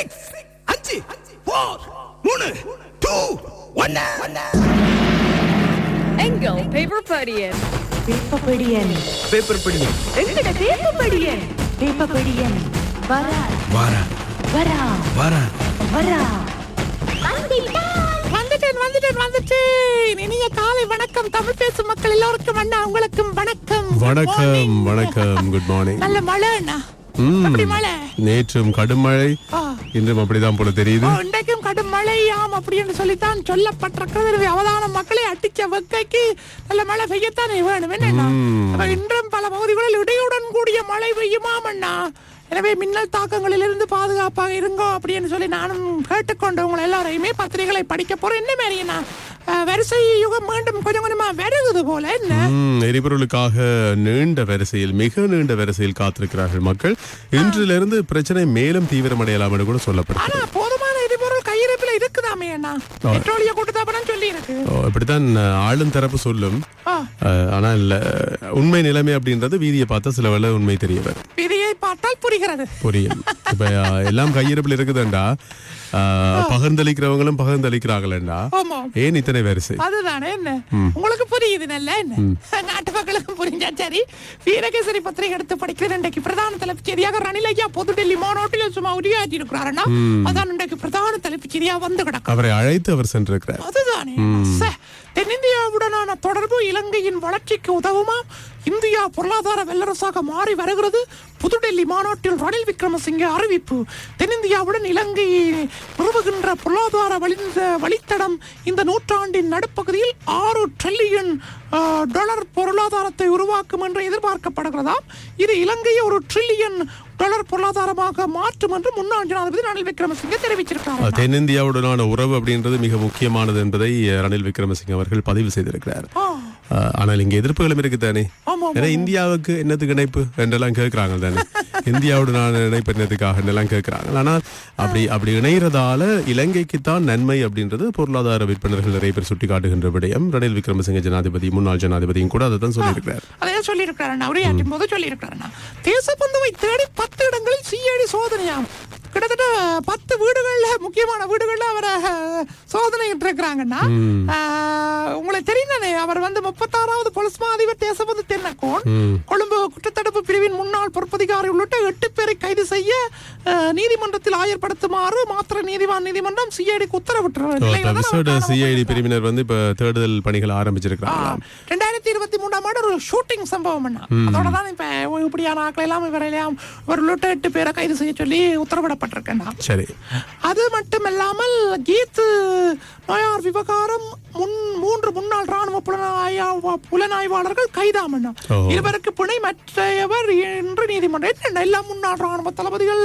Six அஞ்சு four மூணு two ஒன்னு எங்கள் பேப்பர் படியன் வேப்பப்படியன் பேப்பர் படி எங்கட வேப்பப்படியன் வேப்பப்படியன் வரா வாரா வரா வாரா வரா வந்துட்டேன் வந்துட்டேன் வந்துட்டேன் இனிய காலை வணக்கம். தமிழ் பேசும் மக்கள் எல்லோருக்கும் அண்ணா உங்களுக்கும் வணக்கம். வணக்கம். வணக்கம். குட் மார்னிங் நல்ல மழை அண்ணா. நேற்றும் கடும் மழை. இன்றும் அப்படிதான் போல தெரியுது. இன்றைக்கும் கடும் மழையாம் அப்படின்னு சொல்லித்தான் சொல்லப்பட்டிருக்கிறது. எனவே அவதான மக்களை அடிச்ச வெக்கைக்கு நல்ல மழை பெய்யத்தானே வேணும் என்ன இன்றும் பல பகுதிகளில் இடையுடன் கூடிய மழை பெய்யுமாம் அண்ணா? எனவே மின்னல் தாக்கங்களிலிருந்து பாதுகாப்பாக இருங்கோ அப்படின்னு சொல்லி நானும் கேட்டுக்கொண்டு உங்களை எல்லாரையுமே பத்திரிகைகளை படிக்க போறேன். என்ன மாதிரி வரிசை யுகம் மீண்டும் கொஞ்சம் கொஞ்சமா வருகுது போல என்ன? எரிபொருளுக்காக நீண்ட வரிசையில் மிக நீண்ட வரிசையில் காத்திருக்கிறார்கள் மக்கள். இன்றிலிருந்து பிரச்சனை மேலும் தீவிரமடையலாம் என்று கூட சொல்லப்படுது போதுமான எரிபொருள் கையிருப்பில் இருக்குதாமே அண்ணா? பெட்ரோலிய கூட்டுத்தாபனம் சொல்லி இருக்கு இப்படித்தான் ஆளும் தரப்பு சொல்லும். ஆனால் உண்மை நிலைமை அப்படின்றது வீதியை பார்த்தா சில வேளை உண்மை தெரிய வரும். விதியை பார்த்தால் புரிகிறது. புரியும். இப்ப எல்லாம் கையிருப்பில் இருக்குதுண்டா. பகிர்ந்தளிக்கிறவங்களும் பகிர்ந்தளிக்கிறாங்களேண்டா ஆமா. ஏன் இத்தனை வரிசை? அதுதானே என்ன? உங்களுக்கு புரியுது நல்ல என்ன? நாட்டு மக்களுக்கும் புரிஞ்சா சரி. வீரகேசரி பத்திரிகை எடுத்து படிக்கிறது இன்றைக்கு பிரதான தலைப்பு செய்தியாக ரணில் ஐயா பொது டெல்லி மாநாட்டில் சும்மா உரையாற்றி இருக்கிறாருன்னா அதான் இன்றைக்கு பிரதான தலைப்பு செய்தியா வந்து கிடக்கும். அவரை அழைத்து அவர் சென்றிருக்கிறார். அதுதானே. தென்னிந்தியாவுடனான இலங்கையின் வளர்ச்சிக்கு உதவுமா? இந்தியா பொருளாதார வல்லரசாக மாறி வருகிறது. புதுடெல்லி மாநாட்டில் ரணில் விக்ரமசிங்கே அறிவிப்பு. தென்னிந்தியாவுடன் இலங்கை நிறுவுகின்ற பொருளாதார வழிந்த வழித்தடம் இந்த நூற்றாண்டின் நடுப்பகுதியில் ஆறு ட்ரில்லியன் டாலர் பொருளாதாரத்தை உருவாக்கும் என்று எதிர்பார்க்கப்படுகிறதாம் இது இலங்கையை ஒரு ட்ரில்லியன் டாலர் பொருளாதாரமாக மாற்றும் என்று முன்னாள் ஜனாதிபதி ரணில் விக்ரமசிங்கே தெரிவிச்சிருக்காரு தென்னிந்தியாவுடனான உறவு அப்படின்றது மிக முக்கியமானது என்பதை ரணில் விக்ரமசிங்க அவர்கள் பதிவு செய்திருக்கிறார். ஆனால் இங்க எதிர்ப்புகளும் இருக்கு தானே? ஆமா, ஏன்னா இந்தியாவுக்கு என்னத்துக்கு இணைப்பு? என்றெல்லாம் கேட்கிறாங்க தானே? இந்தியாவுடனான இணைப்பு என்னத்துக்காக? எல்லாம் கேட்கிறாங்க ஆனால் அப்படி அப்படி இணைகிறதால இலங்கைக்கு தான் நன்மை அப்படின்றது பொருளாதார விற்பனர்கள் நிறைய பேர் சுட்டி காட்டுகின்ற விடயம். ரணில் விக்ரமசிங்க ஜனாதிபதி முன்னாள் ஜனாதிபதியும் கூட அதை தான் சொல்லியிருக்கிறார் அதையே சொல்லியிருக்கிறாரண்ணா உரையாற்றும் போது சொல்லியிருக்கிறாரண்ணா தேசப்பந்துவை தேடி பத்து இடங்களில் சிஐடி சோதனையாம் கிட்டத்தட்ட பத்து வீடுகள்ல முக்கியமான வீடுகள்ல அவரை சோதனையிட்டு இருக்கிறாங்கன்னா உங்களுக்கு தெரியுதானே அவர் வந்து முப்பத்தாறாவது பொலிஸ் மா அதிபர் தேசபந்து தென்னக்கோன் கொழும்பு குற்றத்தடுப்பு பிரிவின் முன்னாள் பொறுப்பதிகாரி உள்ளிட்ட எட்டு பேரை கைது செய்ய நீதிமன்றத்தில் ஆயர்படுத்துமாறு மாத்திர நீதிவான் நீதிமன்றம் சிஐடிக்கு உத்தரவிட்டு சிஐடி பிரிவினர் வந்து இப்ப தேடுதல் பணிகள் ஆரம்பிச்சிருக்கிறாங்க ரெண்டாயிரத்தி இருபத்தி மூணாம் ஆண்டு ஒரு ஷூட்டிங் சம்பவம் பண்ணா. அதோட தான் இப்ப இப்படியான ஆட்களை எல்லாம் இவரையெல்லாம் ஒரு எட்டு பேரை கைது செய்ய சொல்லி உத்தரவிடப்பட்டிருக்கேன் சரி. அது மட்டுமல்லாமல் கீத் நோயார் விவகாரம் முன் மூன்று முன்னாள் ராணுவ புலனாய புலனாய்வாளர்கள் கைதாமண்ணா. இருவருக்கு பிணை மற்றையவர் என்று நீதிமன்றம் என்ன எல்லாம் முன்னாள் ராணுவ தளபதிகள்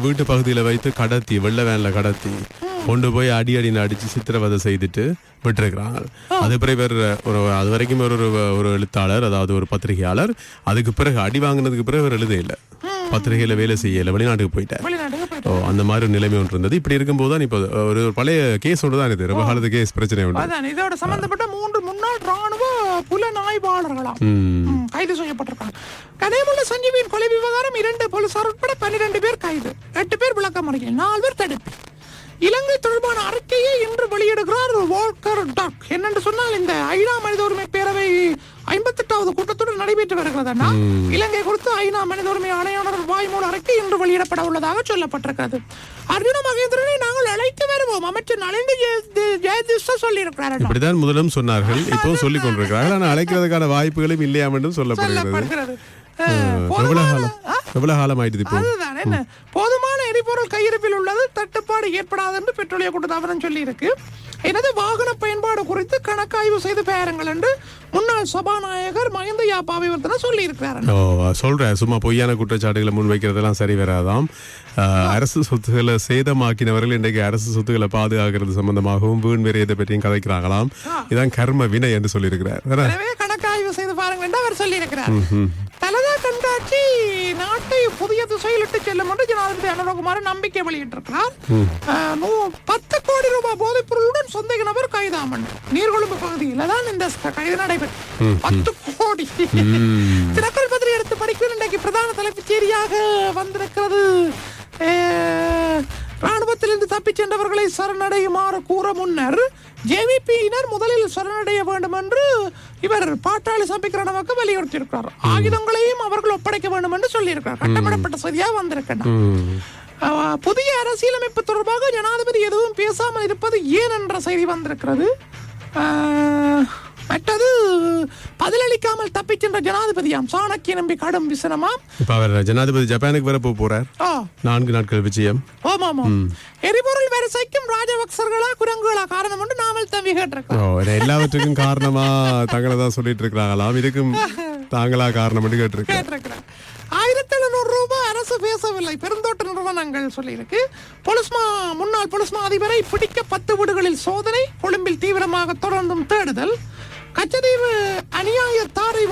வீட்டு பகுதியில வைத்து கடத்தி வெள்ள வேன்ல கடத்தி. கொண்டு போய் அடி அடின்னு அடிச்சு சித்திரவதை செய்துட்டு விட்டுருக்கிறாங்க. அது பிறகு இவர் ஒரு அது வரைக்கும் ஒரு ஒரு- எழுத்தாளர் அதாவது ஒரு பத்திரிகையாளர் அதுக்கு பிறகு அடி வாங்கினதுக்கு பிறகு அவர் எழுத இல்லை. பத்திரிகையில வேலை செய்யல வெளிநாட்டுக்கு போயிட்டார் வெளிநாட்டுக்கு போயிட்டு ஓ அந்த மாதிரி ஒரு நிலைமை ஒன்று இருந்தது. இப்படி இருக்கும்போது தான் இப்போ ஒரு பழைய கேஸ் ஒன்று தான் இது. ரொம்ப காலத்து கேஸ் பிரச்சனை ஒன்று. இதோட சம்பந்தப்பட்ட மூன்று முன்னாள் ராணுவ புலனாய்வாளர்களாம். கைது செய்யப்பட்டிருக்காங்க. கனேமுள்ள சஞ்சீவியின் கொலை விவகாரம் இரண்டு போலீசார் உட்பட பன்னிரண்டு பேர் கைது. எட்டு பேர் விளக்கம் நாலு பேர் தடுப்பு. இலங்கை தொடர்பான அறிக்கையை இன்று வெளியிடுகிறார் வால்கர் டக் என்னென்று சொன்னால் இந்த ஐநா மனித உரிமை பேரவை ஐம்பத்தெட்டாவது கூட்டத்துடன் நடைபெற்று வருகிறதுனா இலங்கை குறித்து ஐநா மனித உரிமை ஆணையாளர் வாய்மூல அறிக்கை இன்று வெளியிடப்பட உள்ளதாக சொல்லப்பட்டிருக்கிறது. அர்ஜுன மகேந்திரனை நாங்கள் அழைத்து வருவோம். அமைச்சர் நலிந்து ஜெயதிஷ சொல்லியிருக்கிறார் இப்படிதான் முதலும் சொன்னார்கள். இப்பவும் சொல்லிக் கொண்டிருக்கிறார்கள் ஆனால் அழைக்கிறதுக்கான வாய்ப்புகளும் இல்லையாம் என்றும் சொல்லப்படுகிறது. எவ்வளவு காலம் எவ்வளவு காலம் ஆயிடுது இப்போ போதுமான எரிபொருள் கையிருப்பில் உள்ளது. தட்டுப்பாடு ஏற்படாது என்று பெட்ரோலிய கூட்டத்தாபனம் சொல்லி இருக்கு எனது வாகன பயன்பாடு குறித்து கணக்காய்வு செய்து பாருங்கள் என்று முன்னாள் சபாநாயகர் மஹிந்த யாப்பா அபிவர்த்தனை சொல்லி இருக்கிறார் ஓ சொல்றேன். சும்மா பொய்யான குற்றச்சாட்டுகளை முன்வைக்கிறதெல்லாம் சரி வராதாம். அரசு சொத்துக்களை சேதமாக்கினவர்கள் இன்றைக்கு அரசு சொத்துக்களை பாதுகாக்கிறது சம்பந்தமாகவும் வீண் விரையதை பற்றியும் கதைக்கிறாங்களாம். இதான் கர்ம வினை என்று சொல்லியிருக்கிறார்? எனவே கணக்காய்வு செய்து பாருங்கள் என்று அவர் சொல்லி தலதா கண்காட்சி நாட்டை புதிய திசையில் இட்டு செல்லும் என்று ஜனாதிபதி அனுரகுமார் நம்பிக்கை வெளியிட்டிருக்கிறார். பத்து கோடி ரூபாய் போதைப் பொருளுடன் சந்தேக நபர் கைதாமன். நீர்கொழும்பு பகுதியில் தான் இந்த கைது நடைபெற்று. பத்து கோடி. தினக்கல் பத்திரி எடுத்து படிக்கிற இன்றைக்கு இன்றைக்கு பிரதான தலைப்புச் செய்தியாக வந்திருக்கிறது. ராணுவத்திலிருந்து தப்பிச் சென்றவர்களை சரணடையுமாறு கூற முன்னர் ஜேவிபியினர் முதலில் சரணடைய வேண்டும் என்று இவர் பாட்டாளி சபிக்கிறனவுக்கு வலியுறுத்தியிருக்கிறார். ஆயுதங்களையும் அவர்கள் ஒப்படைக்க வேண்டும் என்று சொல்லியிருக்கிறார் கட்டமிடப்பட்ட ம். அஹ், புதிய அரசியலமைப்பு தொடர்பாக ஜனாதிபதி எதுவும் பேசாமல் இருப்பது ஏன் என்ற செய்தி வந்திருக்கிறது. பதிலளிக்காமல் தப்பிச் சென்ற ஜனாதிபதியாம். சாணக்கிய நம்பி கடும் விசனமாம். இப்ப அவர் ஜனாதிபதி ஜப்பானுக்கு வர போக போறார். நான்கு நாட்கள் விஜயம். ஆமாமா எரிபொருள் வரிசைக்கும் ராஜபக்சர்களா குரங்குகளா காரணம் என்று நாமல் தம்பி கேட்டிருக்கோம் எல்லாவற்றுக்கும் காரணமா தங்களை தான் சொல்லிட்டு இருக்கிறாங்களாம். இதுக்கும் தாங்களா காரணம் கேட்டிருக்கேன் கேட்டிருக்கிறேன் ஆயிரத்தி எழுநூறு ரூபாய் அரசு பேசவில்லை. பெருந்தோட்ட நிறுவனங்கள் சொல்லியிருக்கு. பொலிஸ்மா முன்னாள் பொலிஸ்மா அதிபரை பிடிக்க பத்து வீடுகளில் சோதனை கொழும்பில் தீவிரமாக தொடர்ந்தும் தேடுதல். கச்சதீவு அநியாய தாரை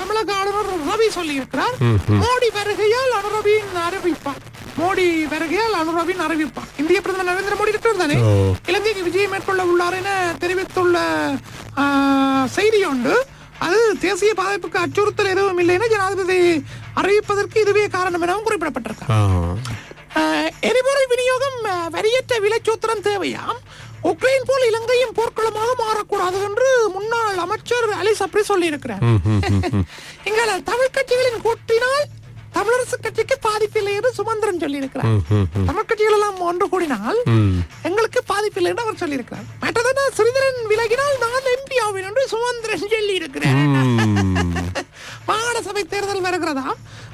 தமிழக ஆளுநர் ரவி சொல்லியிருக்கிறார். மோடி வருகையால் அனுரவியின் அறிவிப்பார். மோடி வருகையால் அனுரவின் அறிவிப்பார். இந்திய பிரதமர் நரேந்திர மோடி தானே. இலங்கைக்கு விஜயம் மேற்கொள்ள உள்ளார் என தெரிவித்துள்ள செய்தி உண்டு அது தேசிய பாதுகாப்புக்கு அச்சுறுத்தல் எதுவும் இல்லை என ஜனாதிபதி அறிவிப்பதற்கு இதுவே காரணம் எனவும் குறிப்பிடப்பட்டிருக்கார் எரிபொருள் விநியோகம் வரியற்ற விலைச்சூத்திரம் தேவையாம். உக்ரைன் போல் இலங்கையும் போர்க்களமாக மாறக்கூடாது என்று முன்னாள் அமைச்சர் அலி சப்ரி சொல்லியிருக்கிறார். எங்கள் தமிழ் கட்சிகளின் கூட்டினால் தமிழரசு கட்சிக்கு பாதிப்பில்லை என்று சுமந்திரன் சொல்லியிருக்கிறார். தமிழ் கட்சிகள் எல்லாம் ஒன்று கூடினால். எங்களுக்கு பாதிப்பில்லை என்று அவர் சொல்லியிருக்கிறார். மற்றதான சிறிதரன் விலகினால் நான் எம்பி ஆவேன் என்று சுமந்திரன் சொல்லியிருக்கிறார். ம். மாகாண சபை தேர்தல் வருகிறதா?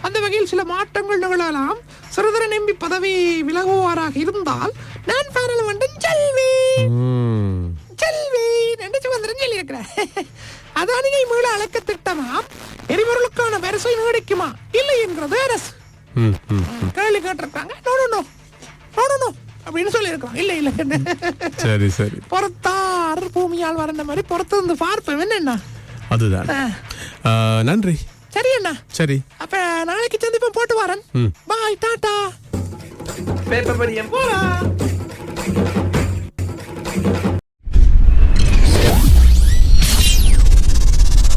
அந்த வகையில் சில மாற்றங்கள் நிகழலாம். சிறிதரன் எம்பி பதவி விலகுவாராக இருந்தால் நான் பாராளுமன்றம் செல்வேன். ம். செல்வேன் என்று சுமந்திரன் சொல்லியிருக்கிறார். அதானியை மீள அழைக்க திட்டமாம் எரிபொருளுக்கான வரிசை நீடிக்குமா? இல்லை என்கிறது அரசு. ம். ம். கேள்வி கேட்டிருக்காங்க. No no no. No no no. அப்படின்னு சொல்லியிருக்காங்க இல்லை இல்லை. சரி சரி. பொறுத்தார் பூமியால் வறண்ட மாதிரி பொறுத்து இருந்து பார்ப்பேன் என்ன அதுதான். நன்றி. சரி அண்ணா. சரி. அப்ப நாளைக்கு சந்திப்போம். போட்டு வரேன். ம். பாய் டாடா. பேப்பர் படியம் போலாம் Thank you.